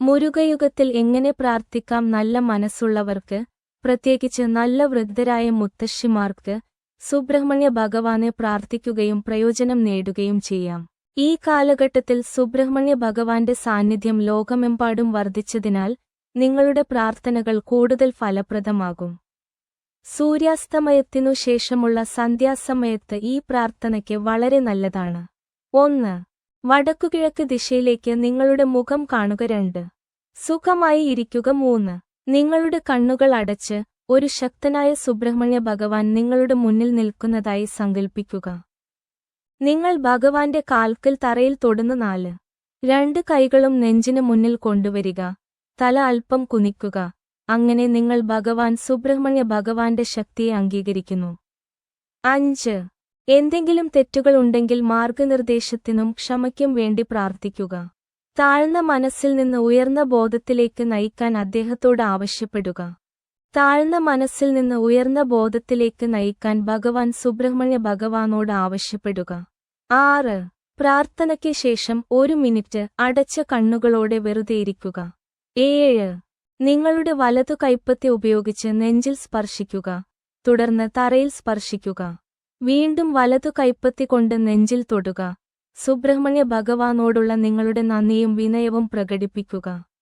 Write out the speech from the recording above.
മുരുകയുഗത്തിൽ എങ്ങനെ പ്രാർത്ഥിക്കാം നല്ല മനസ്സുള്ളവർക്ക് പ്രത്യേകിച്ച് നല്ല വൃദ്ധരായ മുത്തശ്ശിമാർക്ക് സുബ്രഹ്മണ്യ ഭഗവാനെ പ്രാർത്ഥിക്കുകയും പ്രയോജനം നേടുകയും ചെയ്യാം. ഈ കാലഘട്ടത്തിൽ സുബ്രഹ്മണ്യ ഭഗവാന്റെ സാന്നിധ്യം ലോകമെമ്പാടും വർദ്ധിച്ചതിനാൽ നിങ്ങളുടെ പ്രാർത്ഥനകൾ കൂടുതൽ ഫലപ്രദമാകും. സൂര്യാസ്തമയത്തിനു ശേഷമുള്ള സന്ധ്യാസമയത്ത് ഈ പ്രാർത്ഥനയ്ക്ക് വളരെ നല്ലതാണ്. ഒന്ന് വടക്കുകിഴക്ക് ദിശയിലേക്ക് നിങ്ങളുടെ മുഖം കാണുക രണ്ട്. സുഖമായി ഇരിക്കുക മൂന്ന്. നിങ്ങളുടെ കണ്ണുകൾ അടച്ച് ഒരു ശക്തനായ സുബ്രഹ്മണ്യ ഭഗവാൻ നിങ്ങളുടെ മുന്നിൽ നിൽക്കുന്നതായി സങ്കൽപ്പിക്കുക. നിങ്ങൾ ഭഗവാന്റെ കാൽക്കൽ തറയിൽ തൊടുന്ന നാല്. രണ്ട് കൈകളും നെഞ്ചിന് മുന്നിൽ കൊണ്ടുവരിക. തല അല്പം കുനിക്കുക. അങ്ങനെ നിങ്ങൾ ഭഗവാൻ സുബ്രഹ്മണ്യ ഭഗവാന്റെ ശക്തിയെ അംഗീകരിക്കുന്നു. അഞ്ച്. എന്തെങ്കിലും തെറ്റുകൾ ഉണ്ടെങ്കിൽ മാർഗനിർദ്ദേശത്തിനും ക്ഷമയ്ക്കും വേണ്ടി പ്രാർത്ഥിക്കുക. താഴ്ന്ന മനസ്സിൽ നിന്ന് ഉയർന്ന ബോധത്തിലേക്ക് നയിക്കാൻ അദ്ദേഹത്തോട് ആവശ്യപ്പെടുക. താഴ്ന്ന മനസ്സിൽ നിന്ന് ഉയർന്ന ബോധത്തിലേക്ക് നയിക്കാൻ ഭഗവാൻ സുബ്രഹ്മണ്യ ഭഗവാനോട് ആവശ്യപ്പെടുക. ആറ്. പ്രാർത്ഥനയ്ക്ക് ശേഷം ഒരു മിനിറ്റ് അടച്ച കണ്ണുകളോടെ വെറുതെ ഇരിക്കുക. ഏഴ്. നിങ്ങളുടെ വലതു കൈപ്പത്തി ഉപയോഗിച്ച് നെഞ്ചിൽ സ്പർശിക്കുക. തുടർന്ന് തറയിൽ സ്പർശിക്കുക. വീണ്ടും വലതു കൈപ്പത്തിക്കൊണ്ട് നെഞ്ചിൽ തൊടുക. സുബ്രഹ്മണ്യ ഭഗവാനോടുള്ള നിങ്ങളുടെ നന്ദിയും വിനയവും പ്രകടിപ്പിക്കുക.